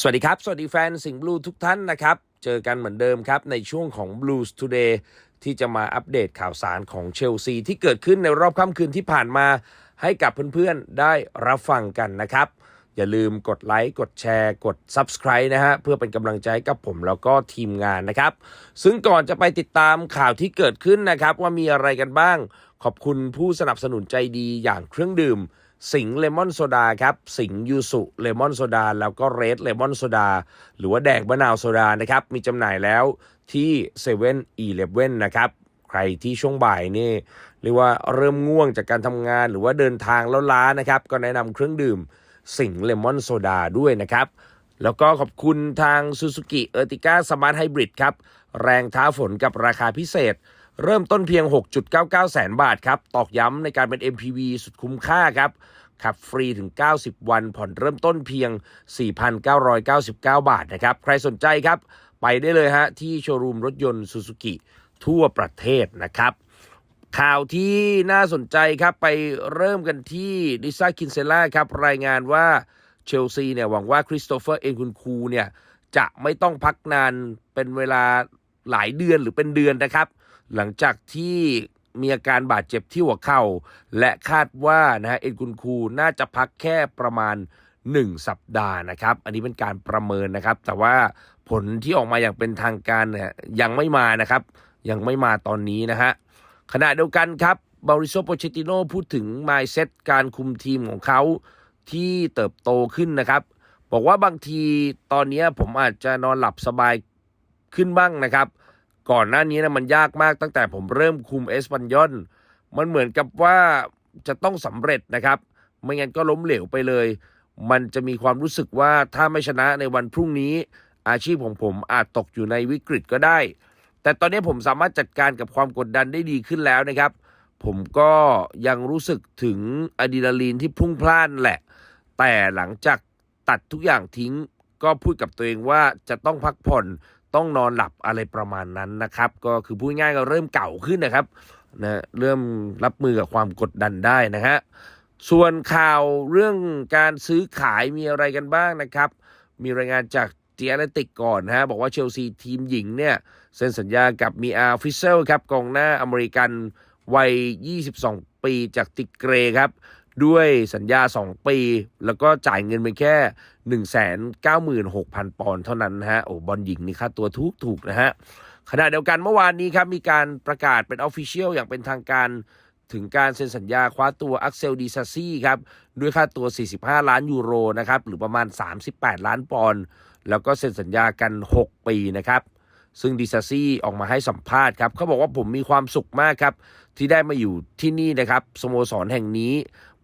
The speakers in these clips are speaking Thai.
สวัสดีครับ สวัสดีแฟนสิงห์บลูทุกท่านนะครับ เจอกันเหมือนเดิมครับ ในช่วงของ Blues Today ที่จะมาอัปเดตข่าวสารของเชลซีที่เกิดขึ้นในรอบค่ำคืนที่ผ่านมา ให้กับเพื่อนๆได้รับฟังกันนะครับ อย่าลืมกดไลค์กดแชร์ กด Subscribe นะฮะ เพื่อเป็นกำลังใจกับผมแล้วก็ทีมงานนะครับ ซึ่งก่อนจะไปติดตามข่าวที่เกิดขึ้นนะครับ ว่ามีอะไรกันบ้าง ขอบคุณผู้สนับสนุนใจดีอย่างเครื่องดื่ม สิงเลมอนโซดาครับ สิงยูสุเลมอนโซดาแล้วก็เรดเลมอนโซดาหรือว่าแดงมะนาวโซดานะครับ มีจำหน่ายแล้วที่7 e เ e ่ e อนะครับ ใครที่ช่วงบ่ายนี่เรียกว่าเริ่มง่วงจากการทำงานหรือว่าเดินทางแล้วล้านะครับ ก็แนะนำเครื่องดื่มสิงเลมอนโซดาด้วยนะครับแล้วก็ขอบคุณทาง Suzuki Ertiga Smart Hybrid ครับ แรงท้าฝนกับราคาพิเศษ เริ่มต้นเพียง 6.99 แสนบาทครับ ตอกย้ำในการเป็น MPV สุดคุ้มค่าครับ ขับฟรีถึง 90 วัน ผ่อนเริ่มต้นเพียง 4,999 บาทนะครับ ใครสนใจครับ ไปได้เลยฮะ ที่โชว์รูมรถยนต์ Suzuki ทั่วประเทศนะครับ ข่าวที่น่าสนใจครับ ไปเริ่มกันที่ดิซ่าคินเซล่าครับ รายงานว่าเชลซีเนี่ยหวังว่าคริสโตเฟอร์เอ็นคุนคูเนี่ยจะไม่ต้องพักนานเป็นเวลาหลายเดือนหรือเป็นเดือนนะครับ หลังจากที่มีอาการบาดเจ็บที่หัวเข่า และคาดว่านะฮะเอ็นคุนคูน่าจะพักแค่ประมาณ 1 สัปดาห์นะครับ อันนี้เป็นการประเมินนะครับ แต่ว่าผลที่ออกมาอย่างเป็นทางการเนี่ยยังไม่มานะครับ ยังไม่มาตอนนี้นะฮะขณะเดียวกันครับบาริโซโปเชติโนพูดถึงไมเซตการคุมทีมของเขาที่เติบโตขึ้นนะครับ บอกว่าบางทีตอนนี้ผมอาจจะนอนหลับสบายขึ้นบ้างนะครับ ก่อนหน้านี้นะมันยากมากตั้งแต่ผมเริ่มคุมเอสปันยอนมันเหมือนกับว่าจะต้องสำเร็จนะครับ ไม่งั้นก็ล้มเหลวไปเลย มันจะมีความรู้สึกว่าถ้าไม่ชนะในวันพรุ่งนี้ อาชีพของผมอาจตกอยู่ในวิกฤตก็ได้ แต่ตอนนี้ผมสามารถจัดการกับความกดดันได้ดีขึ้นแล้วนะครับ ผมก็ยังรู้สึกถึงอะดรีนาลีนที่พุ่งพล่านแหละ แต่หลังจากตัดทุกอย่างทิ้ง ก็พูดกับตัวเองว่าจะต้องพักผ่อน ต้องนอนหลับอะไรประมาณนั้นนะครับ ก็คือพูดง่ายๆก็เริ่มเก่าขึ้นนะครับนะเริ่มรับมือกับความกดดันได้นะฮะส่วนข่าวเรื่องการซื้อขายมีอะไรกันบ้างนะครับ มีรายงานจากเจียนติกก่อนนะฮะบอกว่าเชลซีทีมหญิงเนี่ยเซ็นสัญญากับมีอาฟิเซลครับกองหน้าอเมริกันวัย 22 ปีจากติกเกรครับ ด้วยสัญญา 2 ปี แล้วก็จ่ายเงินไปแค่ 196,000 ปอนด์เท่านั้นนะฮะโอ้บอลหญิงนี่ค่าตัวถูกถูกนะฮะขณะเดียวกันเมื่อวานนี้ครับ มีการประกาศเป็นออฟฟิเชียลอย่างเป็นทางการถึงการเซ็นสัญญาคว้าตัวอักเซลดีซาซี่ครับ ด้วยค่าตัว 45 ล้านยูโรนะครับ หรือประมาณ 38 ล้านปอนด์แล้วก็เซ็นสัญญากัน 6 ปีนะครับ ซึ่งดิซาซี่ออกมาให้สัมภาษณ์ครับเขาบอกว่าผมมีความสุขมากครับ ที่ได้มาอยู่ที่นี่นะครับสโมสรแห่งนี้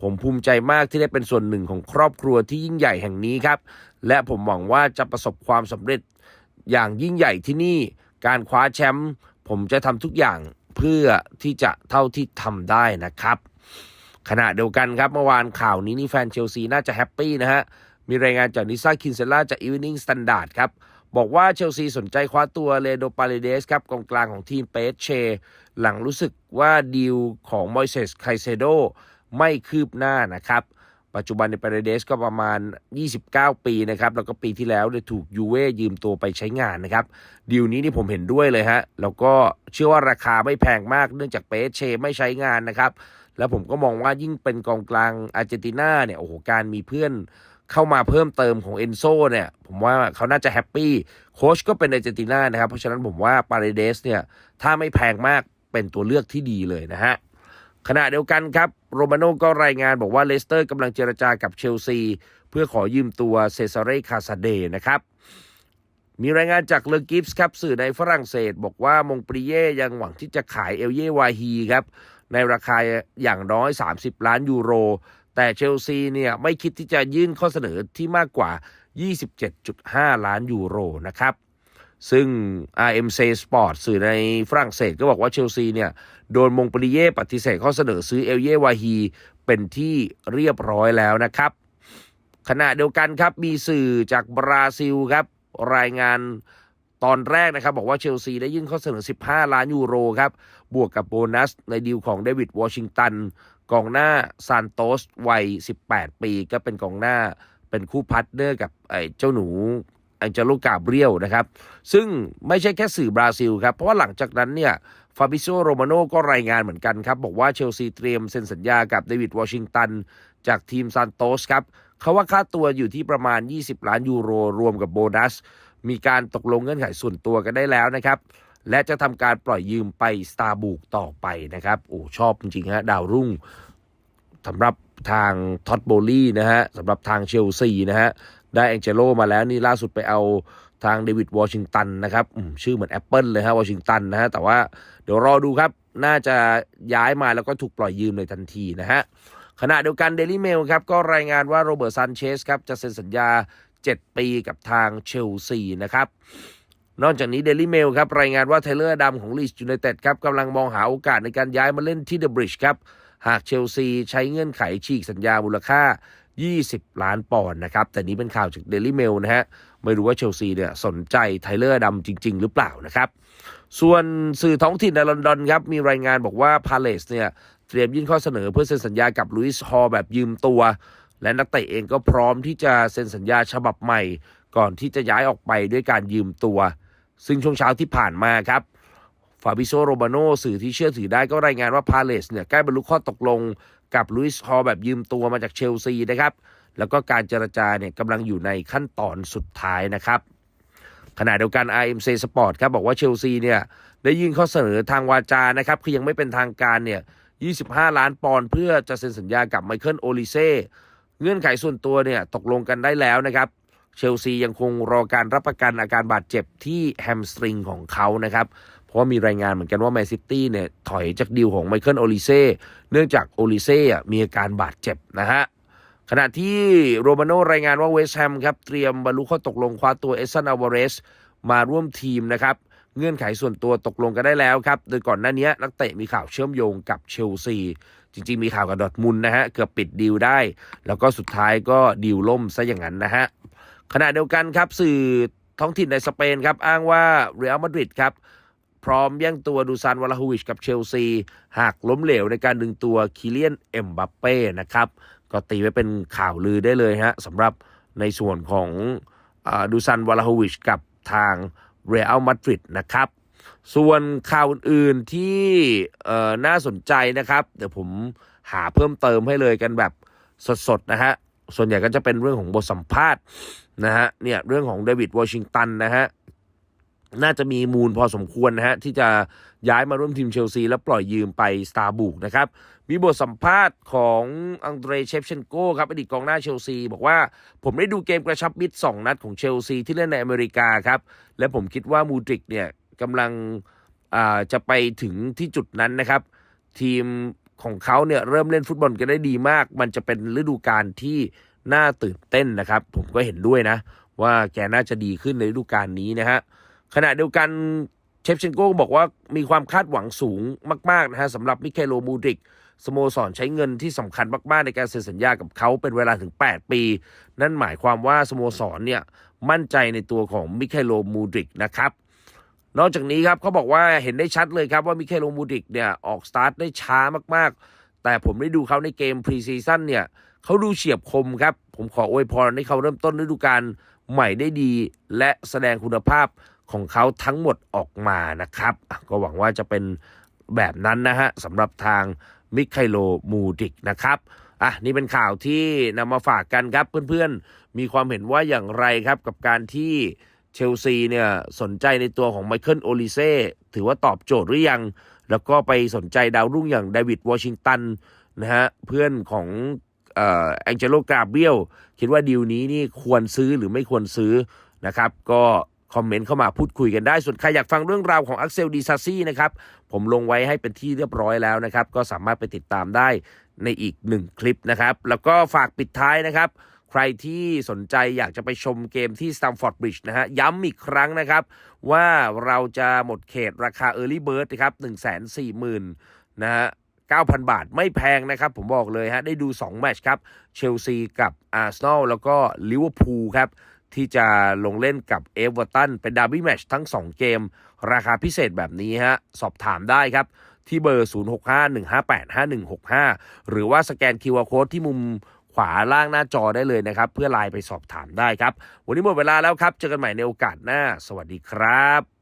ผมภูมิใจมากที่ได้เป็นส่วนหนึ่งของครอบครัวที่ยิ่งใหญ่แห่งนี้ครับ และผมหวังว่าจะประสบความสำเร็จอย่างยิ่งใหญ่ที่นี่ การคว้าแชมป์ผมจะทำทุกอย่างเพื่อที่จะเท่าที่ทำได้นะครับ ขณะเดียวกันครับเมื่อวานข่าวนี้นี่แฟนเชลซีน่าจะแฮปปี้นะฮะมีรายงานจากนิซ่าคินเซล่าจากอีเวนิ่งสแตนดาร์ดครับ บอกว่าเชลซีสนใจคว้าตัวเลโดปาเลเดสครับกองกลางของทีมเปสเช หลังรู้สึกว่าดีลของมอยเซสไคเซโดไม่คืบหน้านะครับ ปัจจุบันในปาเลเดสก็ประมาณ 29 ปีนะครับ แล้วก็ปีที่แล้วเนี่ยถูกยูเว่ยืมตัวไปใช้งานนะครับดีลนี้นี่ผมเห็นด้วยเลยฮะ แล้วก็เชื่อว่าราคาไม่แพงมากเนื่องจากเปสเช ไม่ใช้งานนะครับ แล้วผมก็มองว่ายิ่งเป็นกองกลางอาร์เจนตินาเนี่ยโอ้โหการมีเพื่อน เข้ามาเพิ่มเติมของเอนโซเนี่ย ผมว่าเขาน่าจะแฮปปี้โค้ชก็เป็นอาร์เจนตินานะครับ เพราะฉะนั้นผมว่าปาเรเดสเนี่ย ถ้าไม่แพงมากเป็นตัวเลือกที่ดีเลยนะฮะขณะเดียวกันครับ โรมาโน่ก็รายงานบอกว่าเลสเตอร์กำลังเจรจากับเชลซี เพื่อขอยืมตัวเซซาเรคาซาเดนะครับมีรายงานจากเลอกิฟส์ครับสื่อในฝรั่งเศส บอกว่ามงปรีเย่ยังหวังที่จะขายเอลเยวาฮีครับในราคาอย่างน้อย 30 ล้านยูโร แต่เชลซีเนี่ยไม่คิดที่จะยื่นข้อเสนอที่มากกว่า 27.5 ล้านยูโรนะครับ ซึ่ง RMC Sport สื่อในฝรั่งเศสก็บอกว่าเชลซีเนี่ยโดนมงปรีเย่ปฏิเสธข้อเสนอซื้อเอลเยวาฮีเป็นที่เรียบร้อยแล้วนะครับ ขณะเดียวกันครับมีสื่อจากบราซิลครับรายงานตอนแรกนะครับ บอกว่าเชลซีได้ยื่นข้อเสนอ 15 ล้านยูโรครับ บวกกับโบนัสในดีลของเดวิดวอชิงตัน กองหน้าซานโตสวัย 18 ปีก็เป็นกองหน้าเป็นคู่พาร์ทเนอร์กับไอ้เจ้าหนูแองเจโลกาเบรียลนะครับ ซึ่งไม่ใช่แค่สื่อบราซิลครับ เพราะว่าหลังจากนั้นเนี่ยฟาบิโซโรมาโนก็รายงานเหมือนกันครับ บอกว่าเชลซีเตรียมเซ็นสัญญากับเดวิดวอชิงตัน จากทีมซานโตสครับเขาว่าค่าตัวอยู่ที่ประมาณ 20 ล้านยูโรรวมกับโบนัส มีการตกลงเงื่อนไขส่วนตัวกันได้แล้วนะครับ และจะทำการปล่อยยืมไปสตาร์บุกต่อไปนะครับโอ้ชอบจริงๆฮะดาวรุ่งสำหรับทางท็อตโบลี่นะฮะสำหรับทางเชลซีนะฮะได้แองเจโลมาแล้วนี่ล่าสุดไปเอาทางเดวิดวอชิงตันนะครับชื่อเหมือนแอปเปิลเลยฮะวอชิงตันนะฮะแต่ว่าเดี๋ยวรอดูครับ น่าจะย้ายมาแล้วก็ถูกปล่อยยืมเลยทันทีนะฮะขณะเดียวกันเดลี่เมลครับก็รายงานว่าโรเบิร์ตซันเชสครับจะเซ็นสัญญา 7 ปีกับทางเชลซีนะครับ นอกจากนี้เดลี่เมลครับรายงานว่าเทเลอร์ดำของลีสยูไนเต็ดครับกำลังมองหาโอกาสในการย้ายมาเล่นที่เดอะบริดจ์ครับ หากเชลซีใช้เงื่อนไขฉีกสัญญามูลค่า 20 ล้านปอนด์นะครับ แต่นี้เป็นข่าวจากเดลี่เมลนะฮะ ไม่รู้ว่าเชลซีเนี่ยสนใจไทเลอร์ดำจริง ๆ หรือเปล่านะครับ ส่วนสื่อท้องถิ่นในลอนดอนครับมีรายงานบอกว่าพาเลสเนี่ยเตรียมยื่นข้อเสนอเพื่อเซ็นสัญญากับลุยส์ฮอแบบยืมตัว และนักเตะเองก็พร้อมที่จะเซ็นสัญญาฉบับใหม่ ก่อนที่จะย้ายออกไปด้วยการยืมตัว ซึ่งช่วงเช้าที่ผ่านมาครับฟาบิโซโรบาโนสื่อที่เชื่อถือได้ก็รายงานว่าพาเลสเนี่ยใกล้บรรลุข้อตกลงกับลุยส์ฮอลแบบยืมตัวมาจากเชลซีนะครับ แล้วก็การเจรจาเนี่ยกำลังอยู่ในขั้นตอนสุดท้ายนะครับ ขณะเดียวกัน RMC Sport ครับบอกว่าเชลซีเนี่ยได้ยื่นข้อเสนอทางวาจานะครับคือยังไม่เป็นทางการเนี่ย 25 ล้านปอนด์เพื่อจะเซ็นสัญญากับไมเคิลโอลิเซ่เงื่อนไขส่วนตัวเนี่ยตกลงกันได้แล้วนะครับ เชลซียังคงรอการรับประกันอาการบาดเจ็บที่แฮมสตริงของเขานะครับ เพราะว่ามีรายงานเหมือนกันว่าแมนซิตี้เนี่ยถอยจากดีลของไมเคิลโอลิเซ่เนื่องจากโอลิเซ่อะมีอาการบาดเจ็บนะฮะขณะที่โรมาโนรายงานว่าเวสต์แฮมครับเตรียมบรรลุข้อตกลงคว้าตัวเอสซันอวาเรสมาร่วมทีมนะครับ เงื่อนไขส่วนตัวตกลงกันได้แล้วครับ โดยก่อนหน้านี้นักเตะมีข่าวเชื่อมโยงกับเชลซี จริง ๆ มีข่าวกับดอทมุนนะฮะ เกือบปิดดีลได้ แล้วก็สุดท้ายก็ดีลล่มซะอย่างนั้นนะฮะ ขณะเดียวกันครับสื่อท้องถิ่นในสเปนครับอ้างว่าเรอัลมาดริดครับพร้อมแย่งตัวดูซานวาลาฮูวิชกับเชลซี หากล้มเหลวในการดึงตัวคิเลียนเอ็มบัปเป้นะครับก็ตีไว้เป็นข่าวลือได้เลยฮะสำหรับในส่วนของอดูซันวาลาโฮวิชกับทางเรอัลมาดริดนะครับ ส่วนข่าวอื่นๆที่น่าสนใจนะครับ เดี๋ยวผมหาเพิ่มเติมให้เลยกันแบบสดๆนะฮะ ส่วนใหญ่ก็จะเป็นเรื่องของบทสัมภาษณ์ นะฮะเนี่ยเรื่องของเดวิดวอชิงตันนะฮะน่าจะมีมูลพอสมควรนะฮะ ที่จะย้ายมาร่วมทีมเชลซี แล้วปล่อยยืมไปสตาร์บุกนะครับ มีบทสัมภาษณ์ของอังเดรเชฟเชนโกครับอดีตกองหน้าเชลซี บอกว่าผมได้ดูเกมกระชับมิตร 2 นัดของเชลซี ที่เล่นในอเมริกาครับ และผมคิดว่ามูดริกเนี่ยกำลังอ่าจะไปถึงที่จุดนั้นนะครับ ทีมของเขาเนี่ยเริ่มเล่นฟุตบอลกันได้ดีมาก มันจะเป็นฤดูกาลที่ น่าตื่นเต้นนะครับ ผมก็เห็นด้วยนะ ว่าแกน่าจะดีขึ้นในฤดูกาลนี้นะฮะขณะเดียวกันเชฟเชนโกก็บอกว่ามีความคาดหวังสูงมาก ๆ นะฮะสำหรับมิเคโลมูดริกสโมสรใช้เงินที่สำคัญมาก ๆ ในการเซ็นสัญญากับเขาเป็นเวลาถึง 8 ปี นั่นหมายความว่าสโมสรเนี่ยมั่นใจในตัวของมิเคโลมูดริกนะครับ นอกจากนี้ครับเขาบอกว่าเห็นได้ชัดเลยครับว่ามิเคโลมูดริกเนี่ยออกสตาร์ทได้ช้ามาก ๆ แต่ผมได้ดูเขาในเกมพรีซีซั่นเนี่ย เขาดูเฉียบคมครับ ผมขออวยพรให้เขาเริ่มต้นฤดูกาลใหม่ได้ดี และแสดงคุณภาพของเขาทั้งหมดออกมานะครับ ก็หวังว่าจะเป็นแบบนั้นนะฮะสำหรับทางมิคไคโลมูดิกนะครับอะนี่เป็นข่าวที่นำมาฝากกันครับเพื่อนๆ มีความเห็นว่าอย่างไรครับกับการที่เชลซีเนี่ยสนใจในตัวของไมเคิลโอลิเซ่ถือว่าตอบโจทย์หรือยัง แล้วก็ไปสนใจดาวรุ่งอย่างเดวิดวอชิงตันนะฮะเพื่อนของ แองเจโลกราเบียลคิดว่าดีลนี้นี่ควรซื้อหรือไม่ควรซื้อนะครับ ก็คอมเมนต์เข้ามาพูดคุยกันได้ ส่วนใครอยากฟังเรื่องราวของอักเซลดีซาซี่นะครับ ผมลงไว้ให้เป็นที่เรียบร้อยแล้วนะครับ ก็สามารถไปติดตามได้ในอีกหนึ่งคลิปนะครับ แล้วก็ฝากปิดท้ายนะครับ ใครที่สนใจอยากจะไปชมเกมที่ Stamford Bridge นะฮะ ย้ำอีกครั้งนะครับ ว่าเราจะหมดเขตราคา Early Bird นะครับ1 4 0 0 0 0นะฮะ 9,000 บาทไม่แพงนะครับ ผมบอกเลยฮะ ได้ดู 2 แมตช์ครับ เชลซีกับอาร์เซนอลแล้วก็ลิเวอร์พูลครับ ที่จะลงเล่นกับเอเวอร์ตันเป็นดาร์บี้แมตช์ทั้ง 2 เกม ราคาพิเศษแบบนี้ฮะ สอบถามได้ครับ ที่เบอร์ 0651585165 หรือว่าสแกน QR Code ที่มุมขขวาล่างหน้าจอได้เลยนะครับ เพื่อไลน์ไปสอบถามได้ครับ วันนี้หมดเวลาแล้วครับ เจอกันใหม่ในโอกาสหน้า สวัสดีครับ